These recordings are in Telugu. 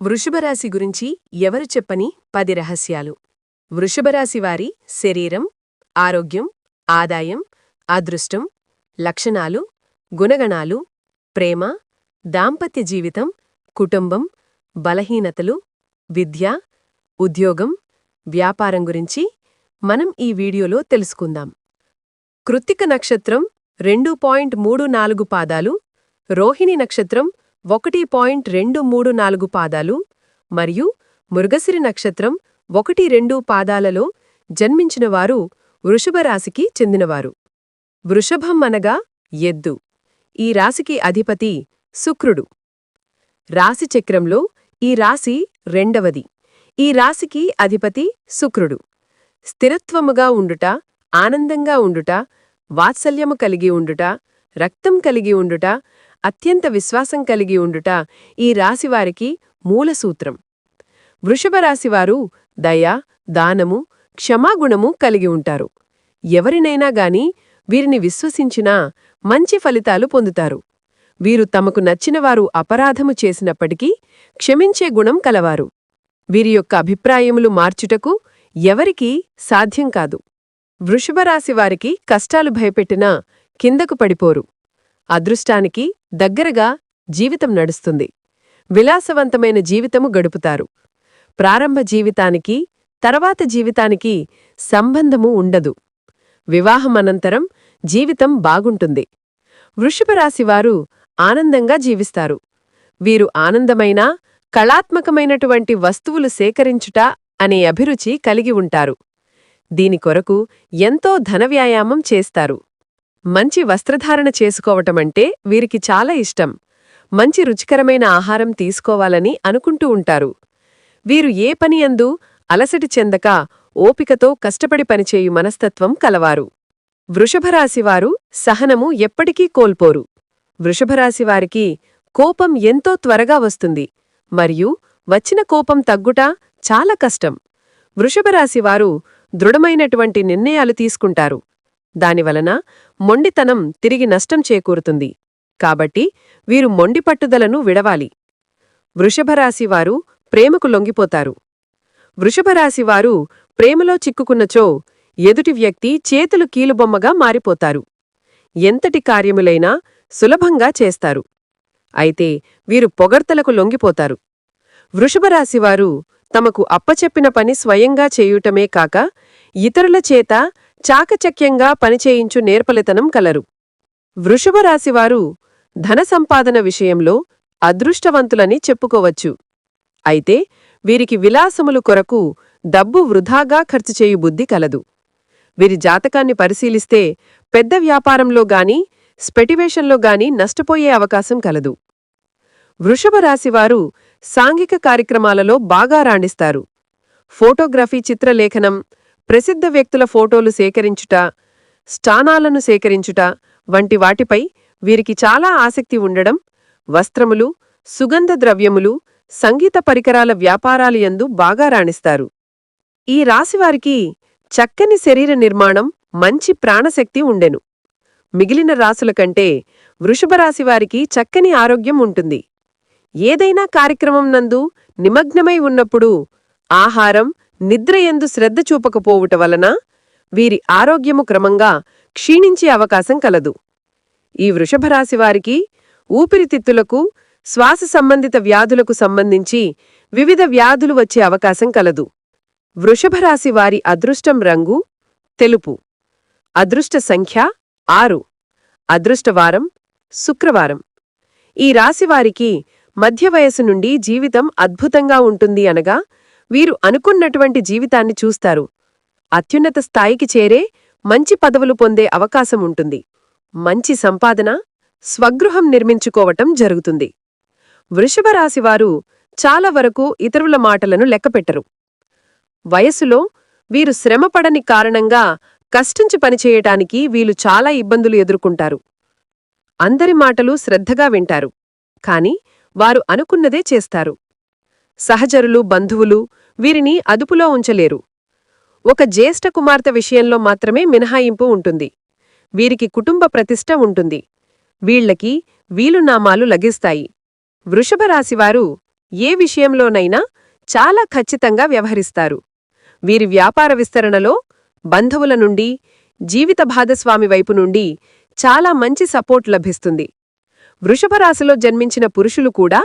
వృషభరాశి గురించి ఎవరు చెప్పని పది రహస్యాలు. వృషభరాశి వారి శరీరం ఆరోగ్యం ఆదాయం అదృష్టం లక్షణాలు గుణగణాలు ప్రేమ దాంపత్య జీవితం కుటుంబం బలహీనతలు విద్య ఉద్యోగం వ్యాపారం గురించి మనం ఈ వీడియోలో తెలుసుకుందాం. కృత్తిక నక్షత్రం రెండు పాయింట్ మూడు నాలుగు పాదాలు రోహిణి నక్షత్రం ఒకటి పాయింట్ రెండు మూడు నాలుగు పాదాలు మరియు మృగశిరి నక్షత్రం ఒకటి రెండు పాదాలలో జన్మించినవారు వృషభరాశికి చెందినవారు. వృషభం అనగా ఎద్దు. ఈ రాశికి అధిపతి శుక్రుడు. రాశిచక్రంలో ఈ రాశి రెండవది. ఈ రాశికి అధిపతి శుక్రుడు. స్థిరత్వముగా ఉండుట ఆనందంగా ఉండుట వాత్సల్యము కలిగి ఉండుట రక్తం కలిగి ఉండుట అత్యంత విశ్వాసం కలిగి ఉండుట ఈ రాశివారికి మూలసూత్రం. వృషభరాశివారు దయ దానము క్షమాగుణము కలిగి ఉంటారు. ఎవరినైనా గాని వీరిని విశ్వసించినా మంచి ఫలితాలు పొందుతారు. వీరు తమకు నచ్చినవారు అపరాధము చేసినప్పటికీ క్షమించే గుణం కలవారు. వీరి యొక్క అభిప్రాయములు మార్చుటకు ఎవరికీ సాధ్యం కాదు. వృషభరాశివారికి కష్టాలు భయపెట్టినా కిందకు పడిపోరు. అదృష్టానికి దగ్గరగా జీవితం నడుస్తుంది. విలాసవంతమైన జీవితము గడుపుతారు. ప్రారంభ జీవితానికి తర్వాత జీవితానికి సంబంధము ఉండదు. వివాహమనంతరం జీవితం బాగుంటుంది. వృషభరాశివారు ఆనందంగా జీవిస్తారు. వీరు ఆనందమైన కళాత్మకమైనటువంటి వస్తువులు సేకరించుట అనే అభిరుచి కలిగి ఉంటారు. దీని కొరకు ఎంతో ధనవ్యాయామం చేస్తారు. మంచి వస్త్రధారణ చేసుకోవటమంటే వీరికి చాలా ఇష్టం. మంచి రుచికరమైన ఆహారం తీసుకోవాలని అనుకుంటూ ఉంటారు. వీరు ఏ పని అందు అలసటి చెందక ఓపికతో కష్టపడి పనిచేయు మనస్తత్వం కలవారు. వృషభరాశివారు సహనము ఎప్పటికీ కోల్పోరు. వృషభరాశివారికి కోపం ఎంతో త్వరగా వస్తుంది. మరియు వచ్చిన కోపం తగ్గుట చాలా కష్టం. వృషభరాశివారు దృఢమైనటువంటి నిర్ణయాలు తీసుకుంటారు. దానివలన మొండితనం తిరిగి నష్టం చేకూరుతుంది. కాబట్టి వీరు మొండి పట్టుదలను విడవాలి. వృషభరాశివారు ప్రేమకు లొంగిపోతారు. వృషభరాశివారు ప్రేమలో చిక్కుకున్నచో ఎదుటి వ్యక్తి చేతులు కీలుబొమ్మగా మారిపోతారు. ఎంతటి కార్యములైనా సులభంగా చేస్తారు. అయితే వీరు పొగడ్తలకు లొంగిపోతారు. వృషభరాశివారు తమకు అప్పచెప్పిన పని స్వయంగా చేయుటమే కాక ఇతరుల చేత చాకచక్యంగా పనిచేయించు నేర్పలితనం కలరు. వృషభరాశివారు ధన సంపాదన విషయంలో అదృష్టవంతులని చెప్పుకోవచ్చు. అయితే వీరికి విలాసములు కొరకు డబ్బు వృధాగా ఖర్చు చేయు బుద్ధి కలదు. వీరి జాతకాన్ని పరిశీలిస్తే పెద్ద వ్యాపారంలో గాని స్పెటివేషన్లో గాని నష్టపోయే అవకాశం కలదు. వృషభరాశివారు సాంఘిక కార్యక్రమాలలో బాగా రాణిస్తారు. ఫోటోగ్రఫీ చిత్రలేఖనం ప్రసిద్ధ వ్యక్తుల ఫోటోలు సేకరించుట స్టానాలను సేకరించుట వంటి వాటిపై వీరికి చాలా ఆసక్తి ఉండడం వస్త్రములు సుగంధ ద్రవ్యములు సంగీత పరికరాల వ్యాపారాలయందు బాగా రాణిస్తారు. ఈ రాశివారికి చక్కని శరీర నిర్మాణం మంచి ప్రాణశక్తి ఉండెను. మిగిలిన రాసుల కంటే వృషభరాశివారికి చక్కని ఆరోగ్యం ఉంటుంది. ఏదైనా కార్యక్రమం నందు నిమగ్నమై ఉన్నప్పుడు ఆహారం నిద్రయందు శ్రద్ధ చూపకపోవుట వలన వీరి ఆరోగ్యము క్రమంగా క్షీణించే అవకాశం కలదు. ఈ వృషభరాశివారికి ఊపిరితిత్తులకు శ్వాస సంబంధిత వ్యాధులకు సంబంధించి వివిధ వ్యాధులు వచ్చే అవకాశం కలదు. వృషభరాశి వారి అదృష్టం రంగు తెలుపు. అదృష్ట సంఖ్య ఆరు. అదృష్టవారం శుక్రవారం. ఈ రాశివారికి మధ్య వయసు నుండి జీవితం అద్భుతంగా ఉంటుంది అనగా వీరు అనుకున్నటువంటి జీవితాన్ని చూస్తారు. అత్యున్నత స్థాయికి చేరే మంచి పదవులు పొందే అవకాశం ఉంటుంది. మంచి సంపాదన స్వగృహం నిర్మించుకోవటం జరుగుతుంది. వృషభరాశివారు చాలా వరకు ఇతరుల మాటలను లెక్కపెట్టరు. వయసులో వీరు శ్రమపడని కారణంగా కష్టించి పనిచేయటానికి వీలు చాలా ఇబ్బందులు ఎదుర్కొంటారు. అందరి మాటలు శ్రద్ధగా వింటారు. కాని వారు అనుకున్నదే చేస్తారు. సహచరులు బంధువులు వీరిని అదుపులో ఉంచలేరు. ఒక జ్యేష్ఠ కుమార్తె విషయంలో మాత్రమే మినహాయింపు ఉంటుంది. వీరికి కుటుంబ ప్రతిష్ట ఉంటుంది. వీళ్ళకి వీలునామాలు లగిస్తాయి వృషభరాశివారు ఏ విషయంలోనైనా చాలా ఖచ్చితంగా వ్యవహరిస్తారు. వీరి వ్యాపార విస్తరణలో బంధువుల నుండి జీవిత భాగస్వామి వైపు నుండి చాలా మంచి సపోర్ట్ లభిస్తుంది. వృషభరాశిలో జన్మించిన పురుషులు కూడా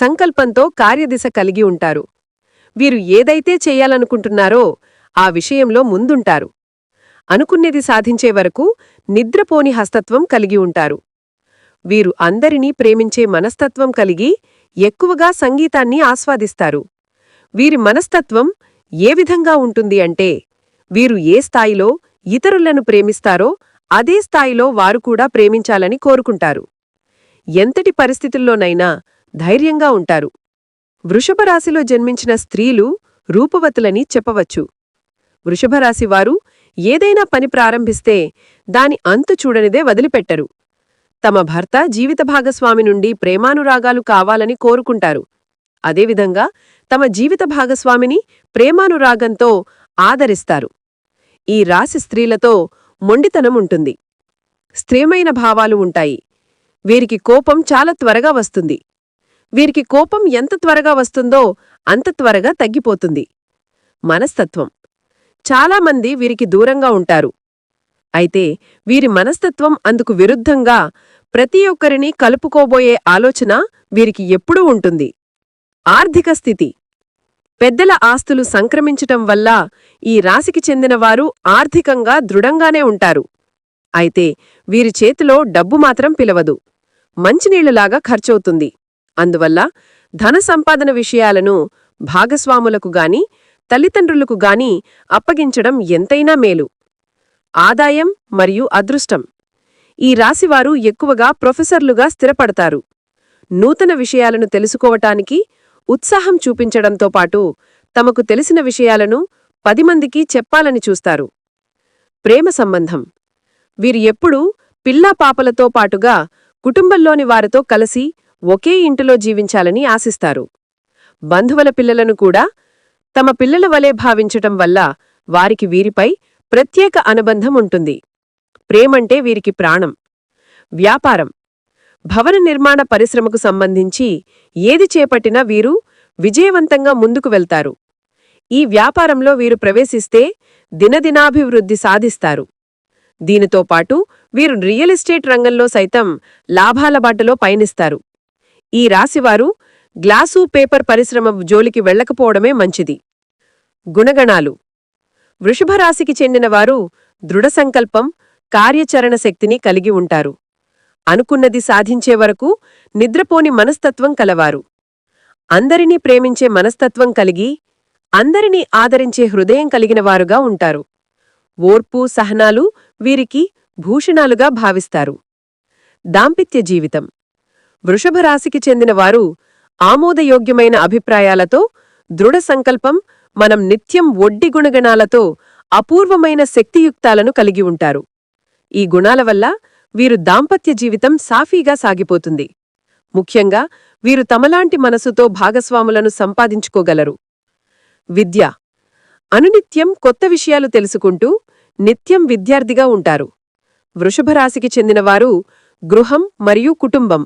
సంకల్పంతో కార్యదిశ కలిగి ఉంటారు. వీరు ఏదైతే చేయాలనుకుంటున్నారో ఆ విషయంలో ముందుంటారు. అనుకున్నది సాధించే వరకు నిద్రపోని హస్తత్వం కలిగి ఉంటారు. వీరు అందరినీ ప్రేమించే మనస్తత్వం కలిగి ఎక్కువగా సంగీతాన్ని ఆస్వాదిస్తారు. వీరి మనస్తత్వం ఏ విధంగా ఉంటుంది అంటే వీరు ఏ స్థాయిలో ఇతరులను ప్రేమిస్తారో అదే స్థాయిలో వారు కూడా ప్రేమించాలని కోరుకుంటారు. ఎంతటి పరిస్థితుల్లోనైనా ధైర్యంగా ఉంటారు. వృషభరాశిలో జన్మించిన స్త్రీలు రూపవతులని చెప్పవచ్చు. వృషభరాశివారు ఏదైనా పని ప్రారంభిస్తే దాని అంతు చూడనిదే వదిలిపెట్టరు. తమ భర్త జీవిత భాగస్వామి నుండి ప్రేమానురాగాలు కావాలని కోరుకుంటారు. అదేవిధంగా తమ జీవిత భాగస్వామిని ప్రేమానురాగంతో ఆదరిస్తారు. ఈ రాశి స్త్రీలతో మొండితనం ఉంటుంది. స్త్రీమైన భావాలు ఉంటాయి. వీరికి కోపం చాలా త్వరగా వస్తుంది. వీరికి కోపం ఎంత త్వరగా వస్తుందో అంత త్వరగా తగ్గిపోతుంది. మనస్తత్వం. చాలామంది వీరికి దూరంగా ఉంటారు. అయితే వీరి మనస్తత్వం అందుకు విరుద్ధంగా ప్రతి ఒక్కరిని కలుపుకోబోయే ఆలోచన వీరికి ఎప్పుడూ ఉంటుంది. ఆర్థిక స్థితి. పెద్దల ఆస్తులు సంక్రమించటం వల్ల ఈ రాశికి చెందినవారు ఆర్థికంగా దృఢంగానే ఉంటారు. అయితే వీరి చేతిలో డబ్బు మాత్రం పిలవదు. మంచినీళ్ళలాగా ఖర్చవుతుంది. అందువల్ల ధన సంపాదన విషయాలను భాగస్వాములకు గాని తల్లిదండ్రులకు గాని అప్పగించడం ఎంతైనా మేలు. ఆదాయం మరియు అదృష్టం. ఈ రాశివారు ఎక్కువగా ప్రొఫెసర్లుగా స్థిరపడతారు. నూతన విషయాలను తెలుసుకోవటానికి ఉత్సాహం చూపించడంతో పాటు తమకు తెలిసిన విషయాలను పది మందికి చెప్పాలని చూస్తారు. ప్రేమ సంబంధం. వీరు ఎప్పుడూ పిల్లా పాపలతో పాటుగా కుటుంబంలోని వారితో కలిసి ఒకే ఇంటిలో జీవించాలని ఆశిస్తారు. బంధువుల పిల్లలను కూడా తమ పిల్లల వలె భావించటం వల్ల వారికి వీరిపై ప్రత్యేక అనుబంధం ఉంటుంది. ప్రేమంటే వీరికి ప్రాణం. వ్యాపారం. భవన నిర్మాణ పరిశ్రమకు సంబంధించి ఏది చేపట్టినా వీరు విజయవంతంగా ముందుకు వెళ్తారు. ఈ వ్యాపారంలో వీరు ప్రవేశిస్తే దినదినాభివృద్ధి సాధిస్తారు. దీనితో పాటు వీరు రియల్ ఎస్టేట్ రంగంలో సైతం లాభాల బాటలో పయనిస్తారు. ఈ రాశివారు గ్లాసు పేపర్ పరిశ్రమ జోలికి వెళ్ళకపోవడమే మంచిది. గుణగణాలు. వృషభరాశికి చెందినవారు దృఢ సంకల్పం కార్యచరణ శక్తిని కలిగి ఉంటారు. అనుకున్నది సాధించే వరకు నిద్రపోని మనస్తత్వం కలవారు. అందరినీ ప్రేమించే మనస్తత్వం కలిగి అందరినీ ఆదరించే హృదయం కలిగినవారుగా ఉంటారు. ఓర్పు సహనాలు వీరికి భూషణాలుగా భావిస్తారు. దాంపిత్య జీవితం. వృషభరాశికి చెందినవారు ఆమోదయోగ్యమైన అభిప్రాయాలతో దృఢ సంకల్పం మనం నిత్యం ఒడ్డి గుణగణాలతో అపూర్వమైన శక్తియుక్తాలను కలిగి ఉంటారు. ఈ గుణాల వల్ల వీరు దాంపత్య జీవితం సాఫీగా సాగిపోతుంది. ముఖ్యంగా వీరు తమలాంటి మనసుతో భాగస్వాములను సంపాదించుకోగలరు. విద్య. అనునిత్యం కొత్త విషయాలు తెలుసుకుంటూ నిత్యం విద్యార్థిగా ఉంటారు. వృషభరాశికి చెందినవారు గృహం మరియు కుటుంబం.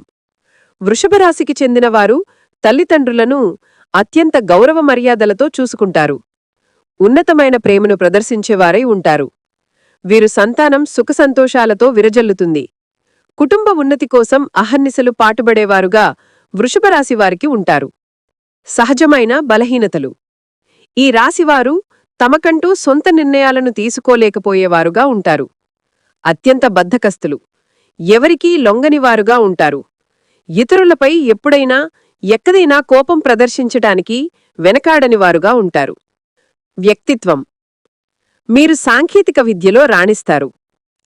వృషభరాశికి చెందినవారు తల్లిదండ్రులను అత్యంత గౌరవ మర్యాదలతో చూసుకుంటారు. ఉన్నతమైన ప్రేమను ప్రదర్శించేవారై ఉంటారు. వీరు సంతానం సుఖసంతోషాలతో విరజల్లుతుంది. కుటుంబ ఉన్నతి కోసం అహర్నిశలు పాటుబడేవారుగా వృషభరాశివారికి ఉంటారు. సహజమైన బలహీనతలు. ఈ రాశివారు తమకంటూ సొంత నిర్ణయాలను తీసుకోలేకపోయేవారుగా ఉంటారు. అత్యంత బద్ధకస్తులు. ఎవరికీ లొంగనివారుగా ఉంటారు. ఇతరులపై ఎప్పుడైనా ఎక్కదైనా కోపం ప్రదర్శించటానికి వెనకాడనివారుగా ఉంటారు. వ్యక్తిత్వం. మీరు సాంకేతిక విద్యలో రాణిస్తారు.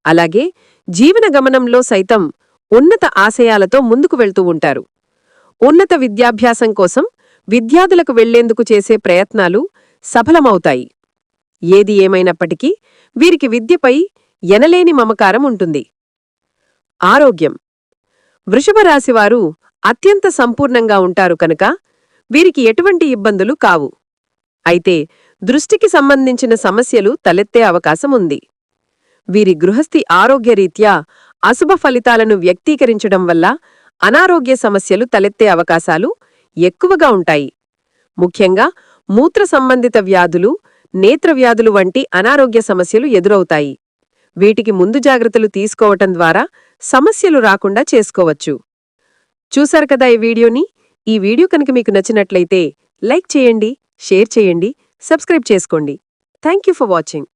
అలాగే జీవన గమనంలో సైతం ఉన్నత ఆశయాలతో ముందుకు వెళ్తూ ఉంటారు. ఉన్నత విద్యాభ్యాసం కోసం విద్యార్థులకు వెళ్ళేందుకు చేసే ప్రయత్నాలు సఫలమవుతాయి. ఏది ఏమైనప్పటికీ వీరికి విద్యపై ఎనలేని మమకారం ఉంటుంది. ఆరోగ్యం. వృషభరాశివారు అత్యంత సంపూర్ణంగా ఉంటారు కనుక వీరికి ఎటువంటి ఇబ్బందులు కావు. అయితే దృష్టికి సంబంధించిన సమస్యలు తలెత్తే అవకాశం ఉంది. వీరి గృహస్థి ఆరోగ్యరీత్యా అశుభ ఫలితాలను వ్యక్తీకరించడం వల్ల అనారోగ్య సమస్యలు తలెత్తే అవకాశాలు ఎక్కువగా ఉంటాయి. ముఖ్యంగా మూత్ర సంబంధిత వ్యాధులు నేత్ర వ్యాధులు వంటి అనారోగ్య సమస్యలు ఎదురవుతాయి. వీటికి ముందు జాగ్రత్తలు తీసుకోవటం ద్వారా సమస్యలు రాకుండా చేసుకోవచ్చు. చూశారు కదా ఈ వీడియోని? ఈ వీడియో కనుక మీకు నచ్చినట్లయితే లైక్ చేయండి షేర్ చేయండి సబ్స్క్రైబ్ చేసుకోండి. Thank you for watching.